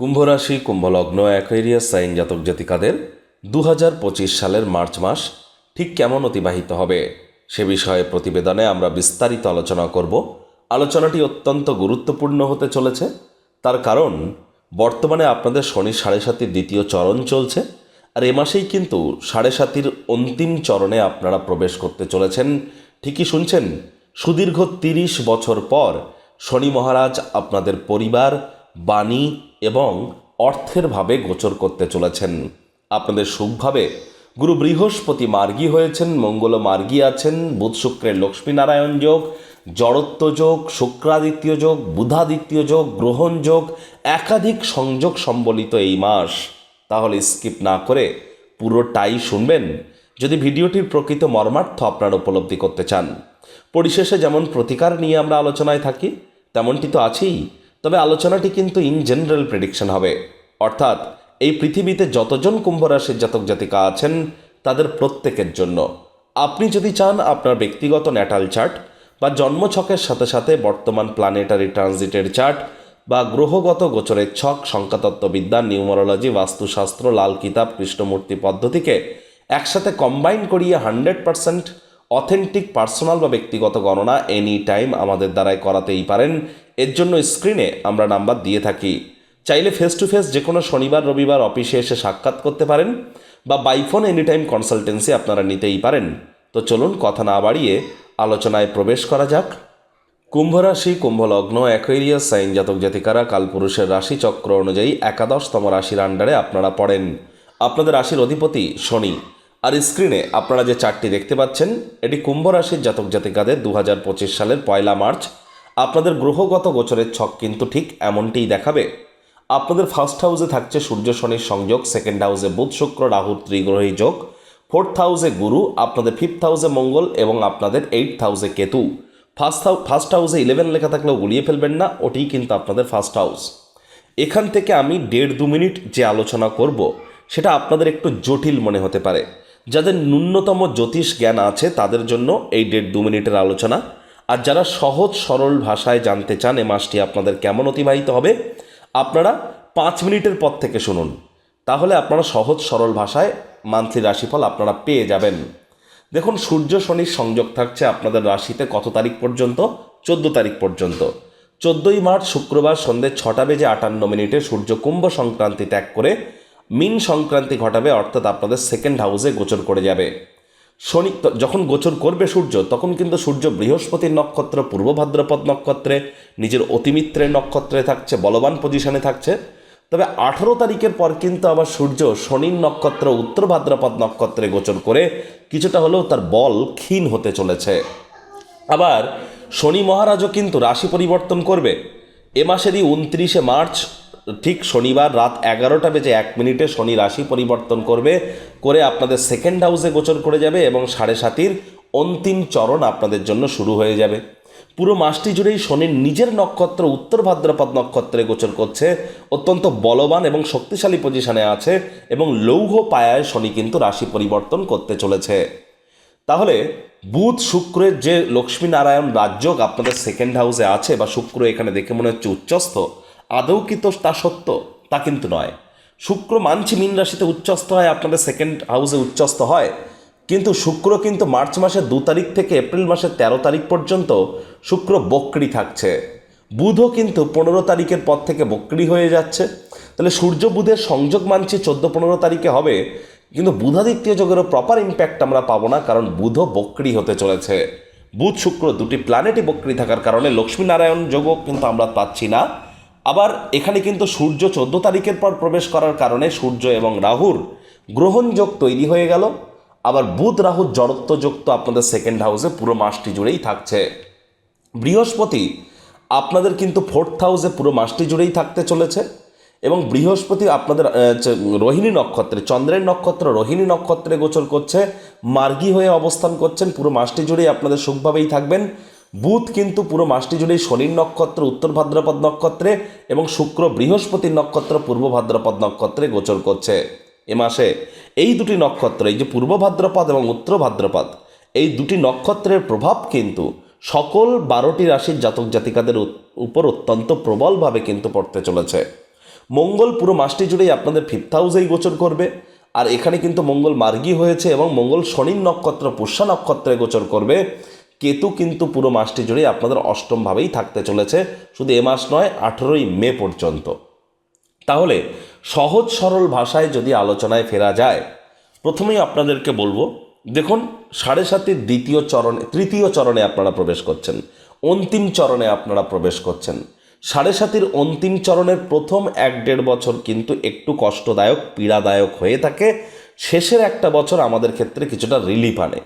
কুম্ভ রাশি কুম্ভলগ্ন, Aquarius sign জাতক জাতিকাদের দু হাজার পঁচিশ সালের মার্চ মাস ঠিক কেমন অতিবাহিত হবে? সে বিষয়ে প্রতিবেদনে আমরা বিস্তারিত আলোচনা করব। আলোচনাটি অত্যন্ত গুরুত্বপূর্ণ হতে চলেছে। তার কারণ, বর্তমানে আপনাদের শনি সাড়ে সাতির দ্বিতীয় চরণ চলছে আর এ মাসেই কিন্তু সাড়ে সাতির অন্তিম চরণে আপনারা প্রবেশ করতে চলেছেন। ঠিকই শুনছেন, সুদীর্ঘ তিরিশ বছর পর শনি মহারাজ আপনাদের পরিবার বাণী এবং অর্থের ভাবে গোচর করতে চলেছেন। আপনাদের সুখভাবে গুরু বৃহস্পতি মার্গী হয়েছেন, মঙ্গল মার্গী আছেন, বুধ শুক্রের লক্ষ্মীনারায়ণ যোগ, জড়ত্ব যোগ, শুক্রাদিত্য যোগ, বুধাদিত্য যোগ, গ্রহণ যোগ, একাধিক সংযোগ সম্বলিত এই মাস। তাহলে স্কিপ না করে পুরোটাই শুনবেন। যদি ভিডিওটির প্রকৃত মর্মার্থ আপনারা উপলব্ধি করতে চান। পরিশেষে যেমন প্রতিকার নিয়ে আমরা আলোচনায় থাকি, তেমনটি তো আছেই। তবে আলোচনাটি কিন্তু ইন জেনারেল প্রেডিকশন হবে। অর্থাৎ, এই পৃথিবীতে যতজন কুম্ভ রাশির জাতক জাতিকা আছেন, তাদের প্রত্যেকের জন্য। আপনি যদি চান আপনার ব্যক্তিগত ন্যাটাল চার্ট বা জন্মছকের সাথে সাথে বর্তমান প্ল্যানেটারি ট্রানজিটের চার্ট বা গ্রহগত গোচরের ছক, সংখ্যাতত্ত্ববিদ্যা, নিউমারোলজি, বাস্তুশাস্ত্র, লাল কিতাব, কৃষ্ণমূর্তি পদ্ধতিকে একসাথে কম্বাইন করিয়ে হান্ড্রেড পারসেন্ট অথেন্টিক পার্সোনাল বা ব্যক্তিগত গণনা এনি টাইম আমাদের দ্বারাই করাতেই পারেন। এর জন্য স্ক্রিনে আমরা নাম্বার দিয়ে থাকি। চাইলে ফেস টু ফেস যে কোনো শনিবার, রবিবার অফিসে এসে সাক্ষাৎ করতে পারেন বা বাইফোন এনি টাইম কনসালটেন্সি আপনারা নিতেই পারেন। তো চলুন কথা না বাড়িয়ে আলোচনায় প্রবেশ করা যাক। কুম্ভ রাশি কুম্ভলগ্ন অ্যাকোয়ারিয়াস সাইন জাতক জাতিকারা কালপুরুষের রাশি চক্র অনুযায়ী একাদশতম রাশির আন্ডারে আপনারা পড়েন। আপনাদের রাশির অধিপতি শনি। আর স্ক্রিনে আপনারা যে চারটি দেখতে পাচ্ছেন, এটি কুম্ভ রাশির জাতক জাতিকাদের দু হাজার পঁচিশ সালের পয়লা মার্চ। আপনাদের গ্রহগত গোচরের ছক কিন্তু ঠিক এমনটিই দেখাবে। আপনাদের ফার্স্ট হাউসে থাকছে সূর্য, শনির সংযোগ সেকেন্ড হাউসে বুধ, শুক্র রাহুর ত্রিগ্রহী যোগ। ফোর্থ হাউসে গুরু, আপনাদের ফিফথ হাউসে মঙ্গল এবং আপনাদের এইট হাউসে কেতু। ফার্স্ট হাউ ফার্স্ট হাউসে ইলেভেন লেখা থাকলেও গুলিয়ে ফেলবেন না, ওটিই কিন্তু আপনাদের ফার্স্ট হাউস এখান থেকে আমি দেড় দু মিনিট যে আলোচনা করব, সেটা আপনাদের একটু জটিল মনে হতে পারে। যাদের ন্যূনতম জ্যোতিষ জ্ঞান আছে, তাদের জন্য এই দেড় দু মিনিটের আলোচনা। আর যারা সহজ, সরল ভাষায় জানতে চান, এ মাসটি আপনাদের কেমন অতিবাহিত হবে, আপনারা পাঁচ মিনিটের পর থেকে শুনুন। তাহলে আপনারা সহজ, সরল ভাষায় মান্থলি রাশিফল আপনারা পেয়ে যাবেন। দেখুন, সূর্য শনির সংযোগ থাকছে আপনাদের রাশিতে কত তারিখ পর্যন্ত? চোদ্দ তারিখ পর্যন্ত। চোদ্দোই মার্চ, শুক্রবার সন্ধ্যে ছটা বেজে আটান্ন মিনিটে সূর্য কুম্ভ সংক্রান্তি ত্যাগ করে মিন সংক্রান্তি ঘটাবে, অর্থাৎ আপনাদের সেকেন্ড হাউসে গোচর করে যাবে। শনি, যখন গোচর করবে সূর্য, তখন কিন্তু সূর্য বৃহস্পতির নক্ষত্র, পূর্ব ভাদ্রপদ নক্ষত্রে, নিজের অতিমিত্রের নক্ষত্রে থাকছে, বলবান পজিশনে থাকছে। তবে আঠারো তারিখের পর কিন্তু আবার সূর্য শনির নক্ষত্র, উত্তর ভাদ্রপদ নক্ষত্রে গোচর করে কিছুটা হলেও তার বল ক্ষীণ হতে চলেছে। আবার শনি মহারাজও কিন্তু রাশি পরিবর্তন করবে। এ মাসেরই উনত্রিশে মার্চ ঠিক শনিবার রাত এগারোটা বেজে এক মিনিটে শনি রাশি পরিবর্তন করবে, করে আপনাদের সেকেন্ড হাউসে গোচর করে যাবে এবং সাড়ে সাতির অন্তিম চরণ আপনাদের জন্য শুরু হয়ে যাবে। পুরো মাসটি জুড়েই শনির নিজের নক্ষত্র, উত্তর ভাদ্রপদ নক্ষত্রে গোচর করছে, অত্যন্ত বলবান এবং শক্তিশালী পজিশনে আছে এবং লৌহ পায়ায় শনি কিন্তু রাশি পরিবর্তন করতে চলেছে। তাহলে বুধ শুক্রের যে লক্ষ্মীনারায়ণ রাজযোগ আপনাদের সেকেন্ড হাউসে আছে বা শুক্র এখানে দেখে মনে হচ্ছে উচ্চস্থ আদৌ কি তো তা সত্য? তা কিন্তু নয়। শুক্র মানছি মীন রাশিতে উচ্চস্থ হয়, আপনাদের সেকেন্ড হাউসে উচ্চস্থ হয়। কিন্তু শুক্র কিন্তু মার্চ মাসের দু তারিখ থেকে এপ্রিল মাসের তেরো তারিখ পর্যন্ত শুক্র বক্রি থাকছে। বুধও কিন্তু পনেরো তারিখের পর থেকে বক্রি হয়ে যাচ্ছে। তাহলে সূর্য বুধের সংযোগ মানছি চোদ্দ পনেরো তারিখে হবে। কিন্তু বুধাদিত্য যোগেরও প্রপার ইম্প্যাক্ট আমরা পাবো না, কারণ বুধও বক্রি হতে চলেছে। বুধ শুক্র দুটি প্ল্যানেটই বক্রি থাকার কারণে লক্ষ্মীনারায়ণ যোগও কিন্তু আমরা পাচ্ছি না। আবার এখানে কিন্তু সূর্য চোদ্দ তারিখের পর প্রবেশ করার কারণে সূর্য এবং রাহুর গ্রহণযোগ তৈরি হয়ে গেল। আবার বুধ রাহুর জড়ত্ব যোগ তো আপনাদের সেকেন্ড হাউসে পুরো মাসটি জুড়েই থাকছে। বৃহস্পতি, আপনাদের কিন্তু ফোর্থ হাউসে পুরো মাসটি জুড়েই থাকতে চলেছে এবং বৃহস্পতি আপনাদের রোহিণী নক্ষত্রে, চন্দ্রের নক্ষত্র রোহিণী নক্ষত্রে গোচর করছে, মার্গী হয়ে অবস্থান করছেন, পুরো মাসটি জুড়েই আপনাদের সুখভাবেই থাকবেন। বুধ কিন্তু পুরো মাসটি জুড়েই শনির নক্ষত্র, উত্তর ভাদ্রপদ নক্ষত্রে এবং শুক্র বৃহস্পতির নক্ষত্র, পূর্ব ভাদ্রপদ নক্ষত্রে গোচর করছে। এ মাসে এই দুটি নক্ষত্র, এই যে পূর্ব ভাদ্রপদ এবং উত্তর ভাদ্রপদ, এই দুটি নক্ষত্রের প্রভাব কিন্তু সকল বারোটি রাশির জাতক জাতিকাদের উপর অত্যন্ত প্রবলভাবে কিন্তু পড়তে চলেছে। মঙ্গল পুরো মাসটি জুড়েই আপনাদের ফিফথ হাউসেই গোচর করবে। আর এখানে কিন্তু মঙ্গল মার্গী হয়েছে এবং মঙ্গল শনির নক্ষত্র, পুষ্যা নক্ষত্রে গোচর করবে। কেতু কিন্তু পুরো মাসটি জুড়েই আপনাদের অষ্টমভাবেই থাকতে চলেছে। শুধু এ মাস নয়, আঠেরোই মে পর্যন্ত। তাহলে সহজ সরল ভাষায় যদি আলোচনায় ফেরা যায়, প্রথমেই আপনাদেরকে বলব, দেখুন, সাড়ে সাতের দ্বিতীয় চরণে, তৃতীয় চরণে আপনারা প্রবেশ করছেন। অন্তিম চরণে আপনারা প্রবেশ করছেন। সাড়ে সাতের অন্তিম চরণের প্রথম এক দেড় বছর কিন্তু একটু কষ্টদায়ক, পীড়াদায়ক হয়ে থাকে। শেষের একটা বছর আমাদের ক্ষেত্রে কিছুটা রিলিফ আনে।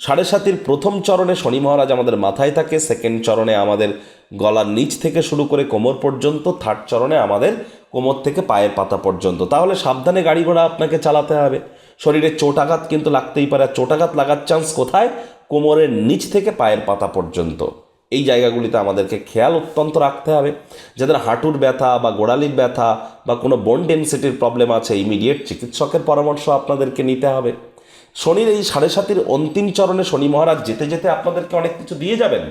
সাড়ে সাতির প্রথম চরণে শনি মহারাজ আমাদের মাথায় থাকে সেকেন্ড চরণে আমাদের গলার নিচ থেকে শুরু করে কোমর পর্যন্ত থার্ড চরণে আমাদের কোমর থেকে পায়ের পাতা পর্যন্ত। তাহলে সাবধানে গাড়ি ঘোড়া আপনাকে চালাতে হবে। শরীরে চোটাঘাত কিন্তু লাগতেই পারে চোটাঘাত লাগার চান্স কোথায়? কোমরের নিচ থেকে পায়ের পাতা পর্যন্ত। এই জায়গাগুলিতে আমাদেরকে খেয়াল অত্যন্ত রাখতে হবে। যাদের হাঁটুর ব্যথা বা গোড়ালির ব্যথা বা কোনো বোন ডেন্সিটির প্রবলেম আছে ইমিডিয়েট চিকিৎসকের পরামর্শ আপনাদেরকে নিতে হবে। শনির এই সাড়ে সাতির অন্তিম চরণে শনি মহারাজ যেতে যেতে আপনাদেরকে অনেক কিছু দিয়ে যাবেন।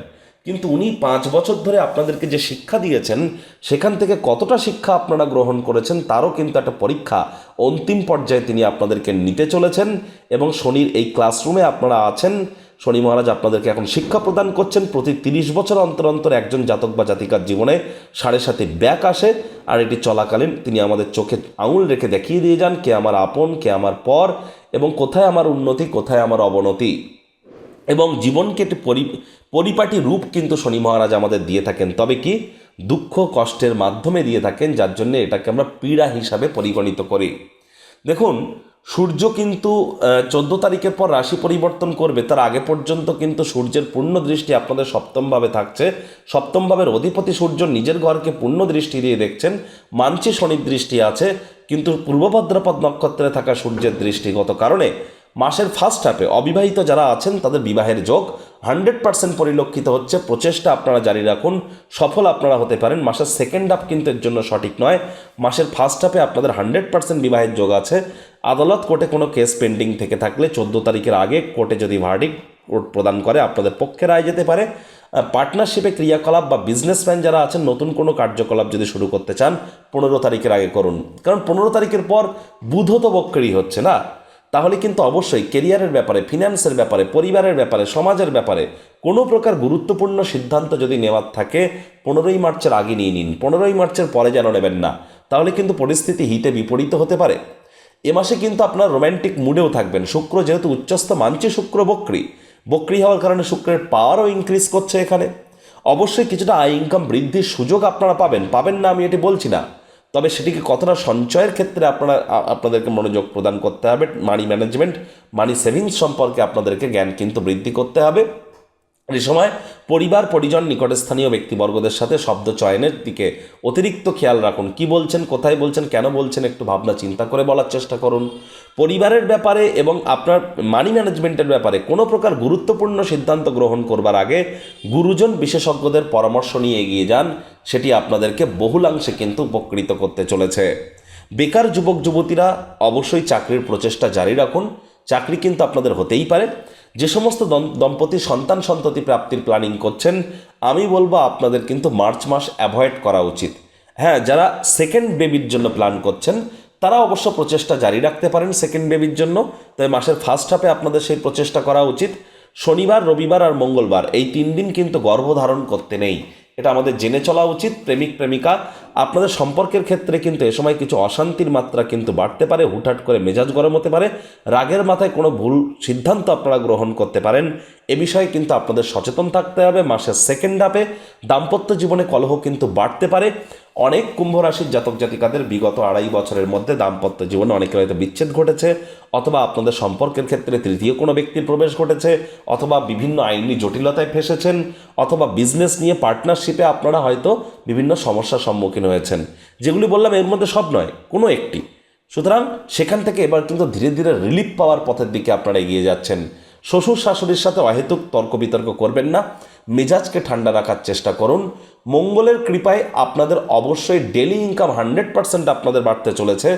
কিন্তু উনি পাঁচ বছর ধরে আপনাদেরকে যে শিক্ষা দিয়েছেন, সেখান থেকে কতটা শিক্ষা আপনারা গ্রহণ করেছেন, তারও কিন্তু একটা পরীক্ষা অন্তিম পর্যায়ে তিনি আপনাদেরকে নিতে চলেছেন এবং শনির এই ক্লাসরুমে আপনারা আছেন। শনি মহারাজ আপনাদেরকে এখন শিক্ষা প্রদান করছেন। প্রতি তিরিশ বছর অন্তর অন্তর একজন জাতক বা জাতিকার জীবনে সাড়ে সাথে ব্যাক আসে আর এটি চলাকালীন তিনি আমাদের চোখে আঙুল রেখে দেখিয়ে দিয়ে যান, কে আমার আপন, কে আমার পর এবং কোথায় আমার উন্নতি, কোথায় আমার অবনতি। এবং জীবনকে একটি পরি, পরিপাটি রূপ কিন্তু শনি মহারাজ আমাদের দিয়ে থাকেন। তবে কি? দুঃখ, কষ্টের মাধ্যমে দিয়ে থাকেন, যার জন্য এটাকে আমরা পীড়া হিসাবে পরিগণিত করি। দেখুন সূর্য কিন্তু চোদ্দ তারিখের পর রাশি পরিবর্তন করবে। তার আগে পর্যন্ত কিন্তু সূর্যের পূর্ণ দৃষ্টি আপনাদের সপ্তমভাবে থাকছে। সপ্তমভাবের অধিপতি সূর্য নিজের ঘরকে পূর্ণ দৃষ্টি দিয়ে দেখছেন। মানছি শনির দৃষ্টি আছে, কিন্তু পূর্ব ভাদ্রপদ নক্ষত্রে থাকা সূর্যের দৃষ্টিগত কারণে মাসের ফার্স্ট হাফে অবিবাহিত যারা আছেন, তাদের বিবাহের যোগ হান্ড্রেড পার্সেন্ট পরিলক্ষিত হচ্ছে। প্রচেষ্টা আপনারা জারি রাখুন। সফল আপনারা হতে পারেন। মাসের সেকেন্ড হাফ কিন্তু এর জন্য সঠিক নয়। মাসের ফার্স্ট হাফে আপনাদের হান্ড্রেড পার্সেন্ট বিবাহের যোগ আছে। আদালত কোর্টে কোনো কেস পেন্ডিং থেকে থাকলে চোদ্দ তারিখের আগে কোর্টে যদি ভার্ডিক কোর্ট প্রদান করে, আপনাদের পক্ষে রায় যেতে পারে। পার্টনারশিপে ক্রিয়াকলাপ বা বিজনেসম্যান যারা আছেন, নতুন কোনো কার্যকলাপ যদি শুরু করতে চান, পনেরো তারিখের আগে করুন। কারণ পনেরো তারিখের পর বুধ তো বক্করি হচ্ছে না। তাহলে কিন্তু অবশ্যই কেরিয়ারের ব্যাপারে ফিন্যান্সের ব্যাপারে, পরিবারের ব্যাপারে, সমাজের ব্যাপারে কোনো প্রকার গুরুত্বপূর্ণ সিদ্ধান্ত যদি নেওয়ার থাকে, পনেরোই মার্চের আগে নিয়ে নিন। পনেরোই মার্চের পরে যেন নেবেন না। তাহলে কিন্তু পরিস্থিতি হিতে বিপরীত হতে পারে। এ মাসে কিন্তু আপনার রোম্যান্টিক মুডেও থাকবেন। শুক্র যেহেতু উচ্চস্থ মানছে শুক্র বক্রি। বক্রি হওয়ার কারণে শুক্রের পাওয়ারও ইনক্রিজ করছে এখানে। অবশ্যই কিছুটা আয় ইনকাম বৃদ্ধির সুযোগ আপনারা পাবেন। পাবেন না আমি এটি বলছি না। তবে সেটিকে কতটা সঞ্চয়ের ক্ষেত্রে আপনারা আপনাদেরকে মনোযোগ প্রদান করতে হবে মানি ম্যানেজমেন্ট মানি সেভিংস সম্পর্কে আপনাদেরকে জ্ঞান কিন্তু বৃদ্ধি করতে হবে। এই সময় পরিবার, পরিজন, নিকটস্থানীয় ব্যক্তিবর্গদের সাথে শব্দ চয়নের দিকে অতিরিক্ত খেয়াল রাখুন। কি বলছেন, কোথায় বলছেন, কেন বলছেন, একটু ভাবনা, চিন্তা করে বলার চেষ্টা করুন। পরিবারের ব্যাপারে এবং আপনার মানি ম্যানেজমেন্টের ব্যাপারে কোনো প্রকার গুরুত্বপূর্ণ সিদ্ধান্ত গ্রহণ করবার আগে গুরুজন বিশেষজ্ঞদের পরামর্শ নিয়ে এগিয়ে যান, সেটি আপনাদেরকে বহুলাংশে কিন্তু উপকৃত করতে চলেছে। বেকার যুবক, যুবতীরা অবশ্যই চাকরির প্রচেষ্টা জারি রাখুন। চাকরি কিন্তু আপনাদের হতেই পারে। যে সমস্ত দম্পতি সন্তান সন্ততি প্রাপ্তির প্ল্যানিং করছেন, আমি বলব আপনাদের কিন্তু মার্চ মাস অ্যাভয়েড করা উচিত। হ্যাঁ যারা সেকেন্ড বেবির জন্য প্ল্যান করছেন, তারা অবশ্য প্রচেষ্টা জারি রাখতে পারেন সেকেন্ড বেবির জন্য। তবে মাসের ফার্স্ট হাফে আপনাদের সেই প্রচেষ্টা করা উচিত। শনিবার, রবিবার আর মঙ্গলবার, এই তিন দিন কিন্তু গর্ভধারণ করতে নেই। এটা আমাদের জেনে চলা উচিত, প্রেমিক, প্রেমিকা। আপনাদের সম্পর্কের ক্ষেত্রে কিন্তু এ সময় কিছু অশান্তির মাত্রা কিন্তু বাড়তে পারে, হুটহাট করে মেজাজ গরম হতে পারে। রাগের মাথায় কোনো ভুল সিদ্ধান্ত আপনারা গ্রহণ করতে পারেন। এ বিষয়ে কিন্তু আপনাদের সচেতন থাকতে হবে। মাসের সেকেন্ড হাফে দাম্পত্য জীবনে কলহ কিন্তু বাড়তে পারে। অনেক কুম্ভ রাশির জাতক জাতিকাদের বিগত আড়াই বছরের মধ্যে দাম্পত্য জীবনে অনেকের হয়তো বিচ্ছেদ ঘটেছে, অথবা আপনাদের সম্পর্কের ক্ষেত্রে তৃতীয় কোনো ব্যক্তির প্রবেশ ঘটেছে, অথবা বিভিন্ন আইনি জটিলতায় ফেসেছেন, অথবা বিজনেস নিয়ে পার্টনারশিপে আপনারা হয়তো বিভিন্ন সমস্যার সম্মুখীন হয়েছেন। যেগুলি বললাম এর মধ্যে সব নয়, কোনো একটি। সুতরাং সেখান থেকে এবার কিন্তু ধীরে ধীরে রিলিফ পাওয়ার পথের দিকে আপনারা এগিয়ে যাচ্ছেন। শ্বশুর শাশুড়ির সাথে অহেতুক তর্ক বিতর্ক করবেন না মেজাজকে ঠান্ডা রাখার চেষ্টা করুন। মঙ্গলের কৃপায় আপনাদের অবশ্যই ডেলি ইনকাম হান্ড্রেড পার্সেন্ট আপনাদের বাড়তে চলেছে।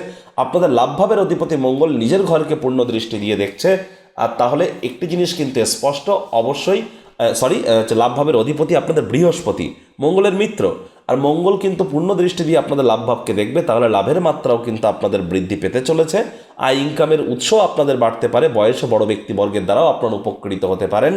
আপনাদের লাভভাবের অধিপতি মঙ্গল নিজের ঘরকে পূর্ণ দৃষ্টি দিয়ে দেখছে। আর তাহলে একটি জিনিস কিন্তু স্পষ্ট, অবশ্যই সরি লাভভাবের অধিপতি আপনাদের বৃহস্পতি, মঙ্গলের মিত্র। আর মঙ্গল কিন্তু পূর্ণ দৃষ্টি দিয়ে আপনাদের লাভভাবকে দেখবে, তাহলে লাভের মাত্রাও কিন্তু আপনাদের বৃদ্ধি পেতে চলেছে। আয় ইনকামের উৎসও আপনাদের বাড়তে পারে, বয়সে বড় ব্যক্তিবর্গের দ্বারাও আপনারা উপকৃত হতে পারেন।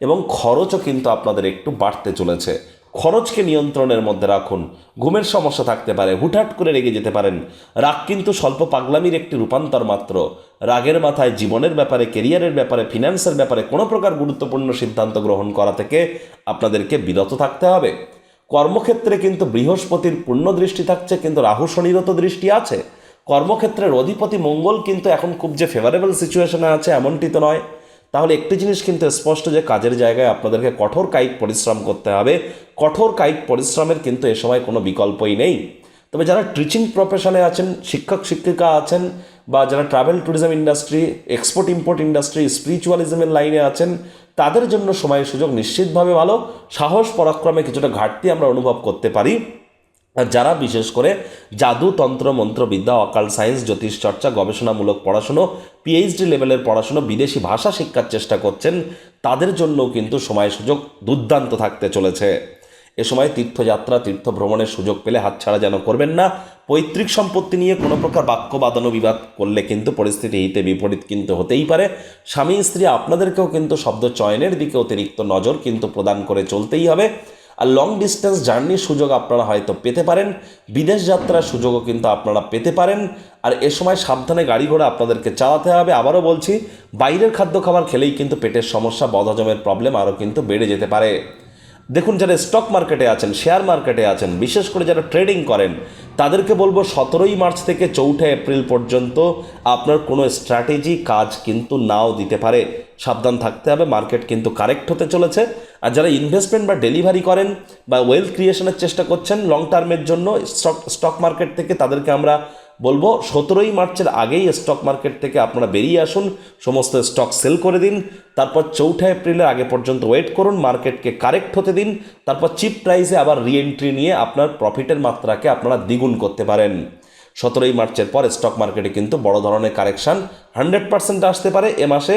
এবং খরচও কিন্তু আপনাদের একটু বাড়তে চলেছে। খরচকে নিয়ন্ত্রণের মধ্যে রাখুন। ঘুমের সমস্যা থাকতে পারে, হুটহাট করে রেগে যেতে পারেন। রাগ কিন্তু স্বল্প পাগলামির একটি রূপান্তর মাত্র। রাগের মাথায় জীবনের ব্যাপারে কেরিয়ারের ব্যাপারে ফিন্যান্সের ব্যাপারে কোনো প্রকার গুরুত্বপূর্ণ সিদ্ধান্ত গ্রহণ করা থেকে আপনাদেরকে বিরত থাকতে হবে। কর্মক্ষেত্রে কিন্তু বৃহস্পতির পূর্ণ দৃষ্টি থাকছে, কিন্তু রাহু শনিরত দৃষ্টি আছে। কর্মক্ষেত্রের অধিপতি মঙ্গল কিন্তু এখন খুব যে ফেভারেবল সিচুয়েশনে আছে, এমনটি তো নয়। তাহলে একটি জিনিস কিন্তু স্পষ্ট যে কাজের জায়গায় আপনাদেরকে কঠোর কায়িক পরিশ্রম করতে হবে। কঠোর কায়িক পরিশ্রমের কিন্তু এ সময় কোনো বিকল্পই নেই। তবে যারা টিচিং প্রফেশনে আছেন, শিক্ষক, শিক্ষিকা আছেন বা যারা travel tourism industry export import industry স্পিরিচুয়ালিজমের লাইনে আছেন, তাদের জন্য সময় সুযোগ নিশ্চিতভাবে ভালো। সাহস, পরাক্রমে কিছুটা ঘাটতি আমরা অনুভব করতে পারি। আর যারা বিশেষ করে জাদু, তন্ত্র, মন্ত্রবিদ্যা অকাল সায়েন্স জ্যোতিষ চর্চা, গবেষণামূলক পড়াশুনো পিএইচডি লেভেলের পড়াশুনো, বিদেশি ভাষা শিক্ষার চেষ্টা করছেন, তাদের জন্যও কিন্তু সময় সুযোগ দুর্দান্ত থাকতে চলেছে। এ সময় তীর্থযাত্রা তীর্থ ভ্রমণের সুযোগ পেলে হাতছাড়া যেন করবেন না। পৈতৃক সম্পত্তি নিয়ে কোনো প্রকার বাক্য বাদানো বিবাদ করলে কিন্তু পরিস্থিতি হিতে বিপরীত কিন্তু হতেই পারে। স্বামী, স্ত্রী, আপনাদেরকেও কিন্তু শব্দ চয়নের দিকে অতিরিক্ত নজর কিন্তু প্রদান করে চলতেই হবে। আর লং ডিস্টেন্স জার্নির সুযোগ আপনারা হয়তো পেতে পারেন। বিদেশ যাত্রার সুযোগও কিন্তু আপনারা পেতে পারেন। আর এ সময় সাবধানে গাড়ি ঘোড়া আপনাদেরকে চালাতে হবে। আবারও বলছি, বাইরের খাদ্য খাবার খেলেই কিন্তু পেটের সমস্যা, বদহজমের প্রবলেম আরও কিন্তু বেড়ে যেতে পারে। দেখুন, যারা স্টক মার্কেটে আছেন শেয়ার মার্কেটে আছেন, বিশেষ করে যারা ট্রেডিং করেন, তাদেরকে বলব সতেরোই মার্চ থেকে চৌঠা এপ্রিল পর্যন্ত আপনার কোনো স্ট্র্যাটেজি কাজ কিন্তু নাও দিতে পারে। সাবধান থাকতে হবে, মার্কেট কিন্তু কারেক্ট হতে চলেছে। আর যারা ইনভেস্টমেন্ট বা ডেলিভারি করেন বা ওয়েলথ ক্রিয়েশনের চেষ্টা করছেন লং টার্মের জন্য স্টক স্টক মার্কেট থেকে তাদেরকে আমরা বলব, সতেরোই মার্চের আগেই স্টক মার্কেট থেকে আপনারা বেরিয়ে আসুন, সমস্ত স্টক সেল করে দিন, তারপর চৌঠা এপ্রিলের আগে পর্যন্ত ওয়েট করুন মার্কেটকে কারেক্ট হতে দিন, তারপর চিপ প্রাইসে আবার রিএন্ট্রি নিয়ে আপনার প্রফিটের মাত্রাকে আপনারা দ্বিগুণ করতে পারেন। সতেরোই মার্চের পর স্টক মার্কেটে কিন্তু বড় ধরনের কারেকশন হান্ড্রেড পার্সেন্ট আসতে পারে এ মাসে।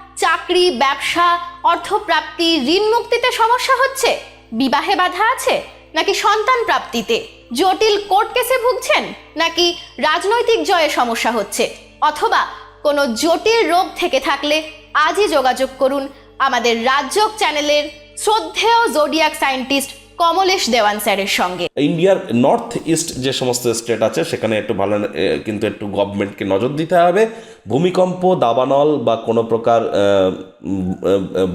চাকরি, ব্যবসা, অর্থপ্রাপ্তি, ঋণ মুক্তিতে সমস্যা হচ্ছে? বিবাহে বাধা আছে নাকি সন্তান প্রাপ্তিতে? জটিল কোর্ট কেসে ভুগছেন নাকি রাজনৈতিক জয়ে সমস্যা হচ্ছে? অথবা কোনো জটিল রোগ থেকে থাকলে আজই যোগাযোগ করুন আমাদের রাজযোগ চ্যানেলের শ্রদ্ধেয় জোডিয়াক সায়েন্টিস্ট কমলেশ দেওয়ান স্যারের সঙ্গে। ইন্ডিয়ার নর্থ ইস্ট যে সমস্ত স্টেট আছে, সেখানে একটু ভালো কিন্তু একটু গভর্নমেন্টকে নজর দিতে হবে। ভূমিকম্প, দাবানল বা কোনো প্রকার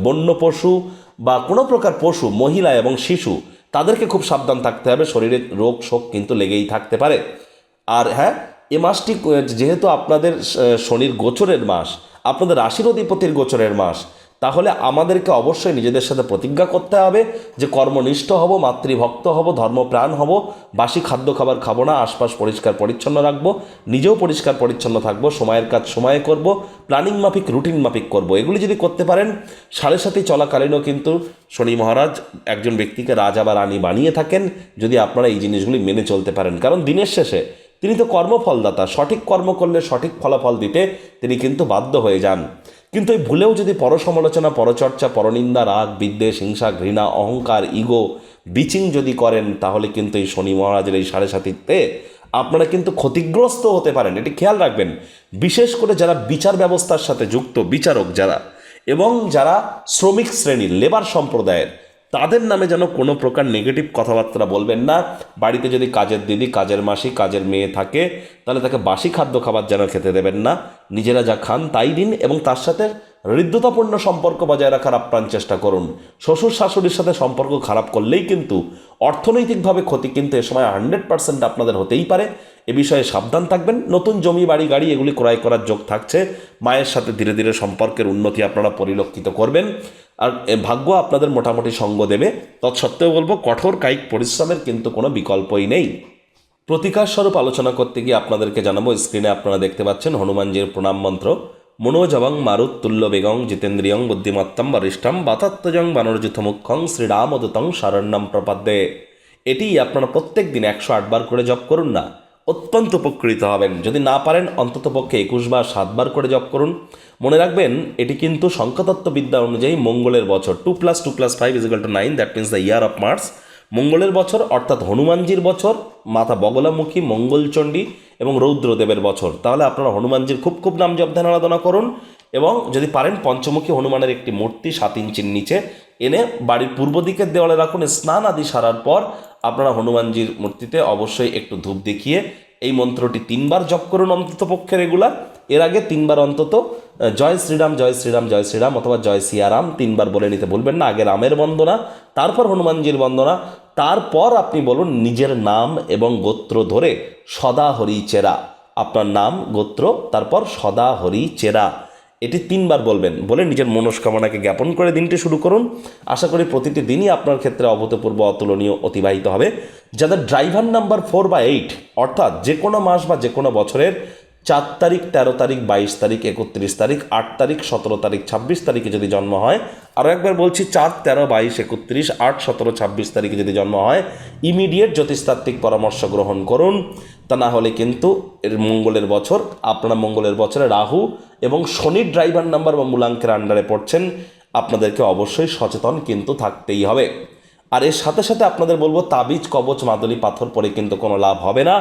বন্য পশু বা কোনো প্রকার পশু, মহিলা এবং শিশু, তাদেরকে খুব সাবধান থাকতে হবে। শরীরে রোগ শোক কিন্তু লেগেই থাকতে পারে। আর হ্যাঁ এ মাসটি যেহেতু আপনাদের শনির গোচরের মাস, আপনাদের রাশির অধিপতির গোচরের মাস তাহলে আমাদেরকে অবশ্যই নিজেদের সাথে প্রতিজ্ঞা করতে হবে যে কর্মনিষ্ঠ হব, মাতৃভক্ত হব, ধর্মপ্রাণ হব, বাসি খাদ্য খাবার খাব না, আশপাশ পরিষ্কার পরিচ্ছন্ন রাখব, নিজেও পরিষ্কার পরিচ্ছন্ন থাকব, সময়ের কাজ সময়ে করব, প্ল্যানিং মাফিক, রুটিন মাফিক করব। এগুলি যদি করতে পারেন, সাড়ে সাথে চলাকালীনও কিন্তু শনি মহারাজ একজন ব্যক্তিকে রাজা বা রানী বানিয়ে থাকেন, যদি আপনারা এই জিনিসগুলি মেনে চলতে পারেন। কারণ দিনের শেষে তিনি তো কর্মফলদাতা, সঠিক কর্ম করলে সঠিক ফলাফল দিতে তিনি কিন্তু বাধ্য হয়ে যান। কিন্তু এই ভুলেও যদি পরসমালোচনা, পরচর্চা, পরনিন্দা, রাগ, বিদ্বেষ, হিংসা, ঘৃণা, অহংকার, ইগো, বিচিং যদি করেন, তাহলে কিন্তু এই শনি মহারাজের এই সাড়ে সাতিতে আপনারা কিন্তু ক্ষতিগ্রস্ত হতে পারেন। এটি খেয়াল রাখবেন। বিশেষ করে যারা বিচার ব্যবস্থার সাথে যুক্ত, বিচারক যারা, এবং যারা শ্রমিক শ্রেণির, লেবার সম্প্রদায়ের তাদের নামে যেন কোনো প্রকার নেগেটিভ কথাবার্তা বলবেন না। বাড়িতে যদি কাজের দিদি, কাজের মাসি, কাজের মেয়ে থাকে, তাহলে তাকে বাসি খাদ্য খাবার যেন খেতে দেবেন না। নিজেরা যা খান তাই দিন এবং তার সাথে হৃদ্যতাপূর্ণ সম্পর্ক বজায় রাখার আপ্রাণ চেষ্টা করুন। শ্বশুর শাশুড়ির সাথে সম্পর্ক খারাপ করলেই কিন্তু অর্থনৈতিকভাবে ক্ষতি কিন্তু এ সময় হান্ড্রেড পার্সেন্ট আপনাদের হতেই পারে। এ বিষয়ে সাবধান থাকবেন। নতুন জমি, বাড়ি, গাড়ি, এগুলি ক্রয় করার যোগ থাকছে। মায়ের সাথে ধীরে ধীরে সম্পর্কের উন্নতি আপনারা পরিলক্ষিত করবেন। আর ভাগ্য আপনাদের মোটামুটি সঙ্গ দেবে। তৎসত্ত্বেও বলব, কঠোর কায়িক পরিশ্রমের কিন্তু কোনো বিকল্পই নেই। প্রতিকার স্বরূপ আলোচনা করতে গিয়ে আপনাদেরকে জানাব। স্ক্রিনে আপনারা দেখতে পাচ্ছেন হনুমানজির প্রণাম মন্ত্র। মনোজবং মারুত তুল্য বেগং জিতেন্দ্রিয়ং বুদ্ধিমত্তম বরিষ্ঠম বাতাত্তজং বানরযুথ মুখ্যং শ্রীরামদূতং শরণ্যম প্রপাদ্যে। এটি আপনারা প্রত্যেক দিন একশো আটবার করে জপ করুন না, অত্যন্ত উপকৃত হবেন। যদি না পারেন অন্ততপক্ষে একুশ বার সাতবার করে জপ করুন। মনে রাখবেন, এটি কিন্তু সংখ্যাতত্ত্ব বিদ্যা অনুযায়ী মঙ্গলের বছর। Two plus two plus, five equal to nine, that means the year of Mars. মঙ্গলের বছর, অর্থাৎ হনুমানজির বছর মাথা বগলামুখী, মঙ্গলচণ্ডী এবং রৌদ্রদেবের বছর। তাহলে আপনারা হনুমানজির খুব খুব নাম জপ ধ্যান আরাধনা করুন এবং যদি পারেন পঞ্চমুখী হনুমানের একটি মূর্তি সাত ইঞ্চির নিচে এনে বাড়ির পূর্ব দিকের দেওয়ালে রাখুন। স্নান আদি সারার পর আপনারা হনুমানজির মূর্তিতে অবশ্যই একটু ধূপ দেখিয়ে এই মন্ত্রটি তিনবার জপ করুন অন্তত পক্ষে রেগুলার এর আগে তিনবার অন্তত জয় শ্রীরাম জয় শ্রীরাম জয় শ্রীরাম অথবা জয় সিয়ারাম তিনবার বলে নিতে বলবেন না। আগে রামের বন্দনা, তারপর হনুমানজির বন্দনা, তারপর আপনি বলুন নিজের নাম এবং গোত্র ধরে সদা হরি চেরা। আপনার নাম, গোত্র, তারপর সদা হরি চেরা। এটি তিনবার বলবেন। বলে নিজের মনস্কামনাকে জ্ঞাপন করে দিনটি শুরু করুন। আশা করি প্রতিটি দিনই আপনার ক্ষেত্রে অভূতপূর্ব, অতুলনীয় অতিবাহিত হবে। যাদের ড্রাইভার নাম্বার ফোর বা এইট অর্থাৎ যে কোনো মাস বা যে কোনো বছরের চার তারিখ, তেরো তারিখ, বাইশ তারিখ, একত্রিশ তারিখ, আট তারিখ, সতেরো তারিখ, ছাব্বিশ তারিখে যদি জন্ম হয় আরও একবার বলছি, চার, তেরো, বাইশ, একত্রিশ, আট, সতেরো, ছাব্বিশ তারিখে যদি জন্ম হয় ইমিডিয়েট জ্যোতিষতাত্ত্বিক পরামর্শ গ্রহণ করুন। তা না হলে কিন্তু এর মঙ্গলের বছর, আপনারা মঙ্গলের বছরে রাহু এবং শনির ড্রাইভার নাম্বার বা মূলাঙ্কের আন্ডারে পড়ছেন, আপনাদেরকে অবশ্যই সচেতন কিন্তু থাকতেই হবে। আর এর সাথে সাথে আপনাদের বলব, তাবিজ, কবচ, মাদলি, পাথর পরে কিন্তু কোনো লাভ হবে না।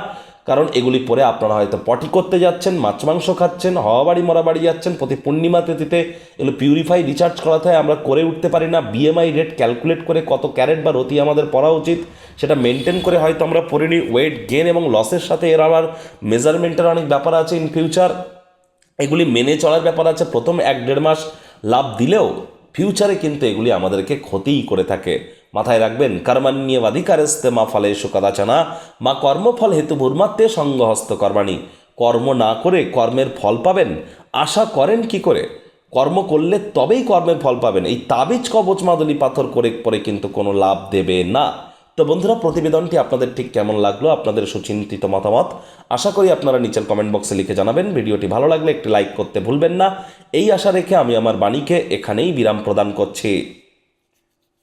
কারণ এগুলি পরে আপনারা হয়তো পটি করতে যাচ্ছেন, মাছ, মাংস খাচ্ছেন, হওয়া বাড়ি, মরা বাড়ি যাচ্ছেন, প্রতি পূর্ণিমা তিথিতে এগুলো পিউরিফাই রিচার্জ করাতে হয়, আমরা করে উঠতে পারি না। বিএমআই রেট ক্যালকুলেট করে কত ক্যারেট বা রতি আমাদের পড়া উচিত, সেটা মেনটেন করে হয়তো আমরা পড়ে নিই। ওয়েট গেন এবং লসের সাথে এর আবার মেজারমেন্টের অনেক ব্যাপার আছে ইন ফিউচার এগুলি মেনে চলার ব্যাপার আছে, প্রথম এক দেড় মাস লাভ দিলেও ফিউচারে কিন্তু এগুলি আমাদেরকে ক্ষতিই করে থাকে। মাথায় রাখবেন কর্মান্যবাধিকারেস্তে মা ফলে সুকদাচনা মা কর্মফল হেতু ভূর্মাত্মে সঙ্গহস্ত কর্মাণী। কর্ম না করে কর্মের ফল পাবেন, আশা করেন কি করে? কর্ম করলে তবেই কর্মের ফল পাবেন। এই তাবিজ কবচ মাদলি পাথর করে পরে কিন্তু কোনো লাভ দেবে না। তো বন্ধুরা, প্রতিবেদনটি আপনাদের ঠিক কেমন লাগল, আপনাদের সুচিন্তিত মতামত, আশা করি আপনারা নিচের কমেন্ট বক্সে লিখে জানাবেন। ভিডিওটি ভালো লাগলে একটি লাইক করতে ভুলবেন না। এই আশা রেখে আমি আমার বাণীকে এখানেই বিরাম প্রদান করছি।